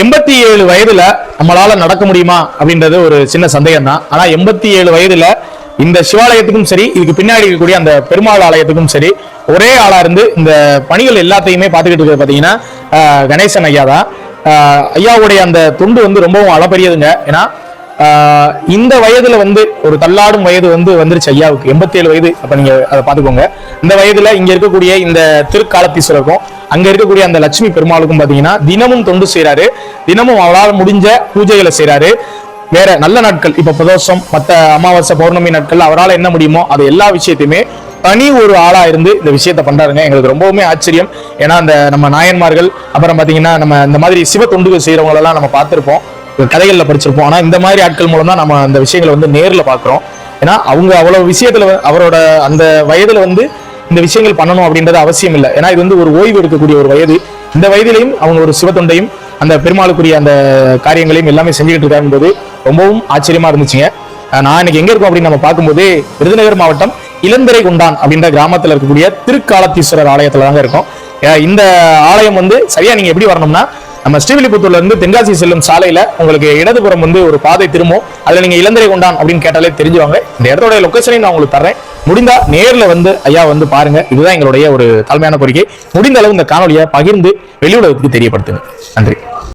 எண்பத்தி ஏழு வயதுல நம்மளால நடக்க முடியுமா அப்படின்றது ஒரு சின்ன சந்தேகம் தான் ஆனா எண்பத்தி ஏழு வயதுல இந்த சிவாலயத்துக்கும் சரி இதுக்கு பின்னாடி இருக்கக்கூடிய அந்த பெருமாள் ஆலயத்துக்கும் சரி ஒரே ஆளா இருந்து இந்த பணிகள் எல்லாத்தையுமே பார்த்துக்கிட்டு இருக்கிறது பாத்தீங்கன்னா கணேசன் ஐயா தான். ஐயாவுடைய அந்த தொண்டு வந்து ரொம்பவும் அளப்பரியதுங்க. ஏன்னா இந்த வயதுல வந்து ஒரு தள்ளாடும் வயது வந்து வந்துருச்சு ஐயாவுக்கு எண்பத்தி ஏழு வயது. அப்ப நீங்க அதை பாத்துக்கோங்க இந்த வயதுல இங்க இருக்கக்கூடிய இந்த திருக்காலத்தீஸ்வரருக்கும் அங்க இருக்கக்கூடிய அந்த லட்சுமி பெருமாளுக்கும் பாத்தீங்கன்னா தினமும் தொண்டு செய்யறாரு தினமும் அவரால் முடிஞ்ச பூஜைகளை செய்யறாரு வேற நல்ல நாட்கள் இப்ப பிரதோஷம் மத்த அமாவாசை பௌர்ணமி நாட்கள் அவரால் என்ன முடியுமோ அது எல்லா விஷயத்தையுமே தனி ஒரு ஆளா இருந்து இந்த விஷயத்த பண்றாருங்க. எங்களுக்கு ரொம்பவுமே ஆச்சரியம். ஏன்னா அந்த நம்ம நாயன்மார்கள் அப்புறம் பாத்தீங்கன்னா நம்ம இந்த மாதிரி சிவ தொண்டுகள் செய்யறவங்களெல்லாம் நம்ம பார்த்திருப்போம். கதைகளில் படிச்சிருப்போம். ஆனால் இந்த மாதிரி ஆட்கள் மூலம் தான் நம்ம அந்த விஷயங்களை வந்து நேர்ல பாக்குறோம். ஏன்னா அவங்க அவ்வளவு விஷயத்துல அவரோட அந்த வயதுல வந்து இந்த விஷயங்கள் பண்ணணும் அப்படின்றது அவசியம் இல்லை. ஏன்னா இது வந்து ஒரு ஓய்வு எடுக்கக்கூடிய ஒரு வயது. இந்த வயதிலையும் அவங்க ஒரு சிவத்தொண்டையும் அந்த பெருமாளுக்குரிய அந்த காரியங்களையும் எல்லாமே செஞ்சுக்கிட்டு இருக்காங்க ரொம்பவும் ஆச்சரியமா இருந்துச்சுங்க. நான் இன்னைக்கு எங்க இருக்கோம் அப்படின்னு நம்ம பார்க்கும்போது விருதுநகர் மாவட்டம் இளந்தரை குண்டான் அப்படின்ற கிராமத்துல இருக்கக்கூடிய திருக்காலத்தீஸ்வரர் ஆலயத்துல தாங்க இருக்கும் இந்த ஆலயம் வந்து சரியா நீங்க எப்படி வரணும்னா நம்ம ஸ்ரீவில்லிபுத்தூர்ல இருந்து தென்காசி செல்லும் சாலையில உங்களுக்கு இடதுபுறம் வந்து ஒரு பாதை திரும்பும். அதுல நீங்க இளந்திரை கொண்டான் அப்படின்னு கேட்டாலே தெரிஞ்சுவாங்க இந்த இடத்தோட லொக்கேஷனையும் நான் உங்களுக்கு தர்றேன். முடிந்தா நேர்ல வந்து ஐயா வந்து பாருங்க. இதுதான் எங்களுடைய ஒரு தலைமையான கோரிக்கை. முடிந்த அளவு இந்த காணொலியை பகிர்ந்து வெளியுலகத்துக்கு தெரியப்படுத்துங்க. நன்றி.